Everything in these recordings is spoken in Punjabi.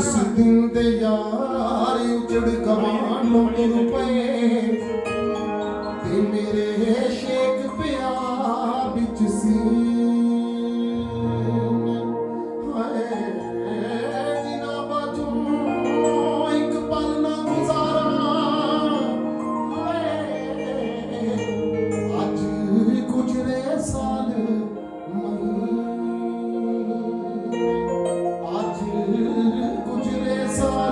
ਇਸ ਦਿਨ ਦੇ ਯਾਰ ਉਜੜ ਕਮਾਨ ਲੋਕ ਰੁਪਏ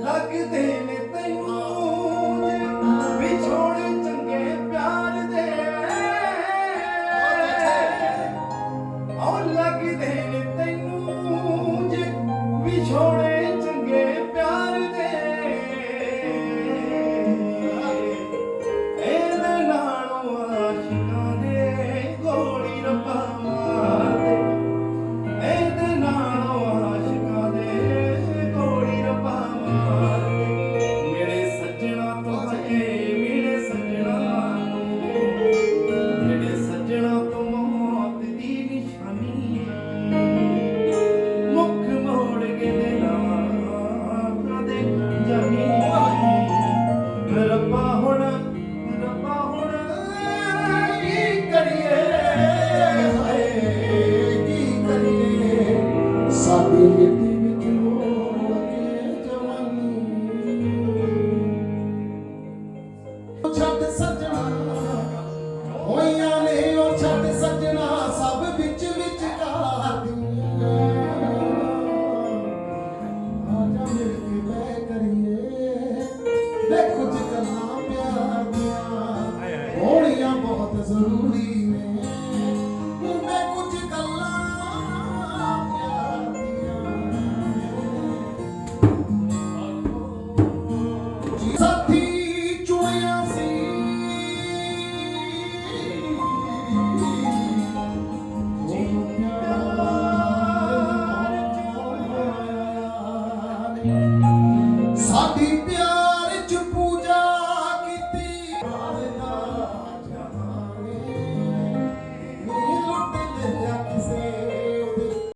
ਲੱਗਦੇ Amen. ਹੋਈਆਂ ਨੇ ਉਹ ਛੱਡ ਸੱਜਣਾ ਸਭ ਵਿੱਚ ਵਿੱਚ ਕਾਰ ਦੁਨੀਆ ਆਜਾ ਮਿਲ ਕੇ ਬਹਿ ਕਰੀਏ। ਦੇ ਕੁਝ ਗੱਲਾਂ ਪਿਆਰ ਦੀਆਂ। ਹੋਣੀਆਂ ਬਹੁਤ ਜ਼ਰੂਰੀ।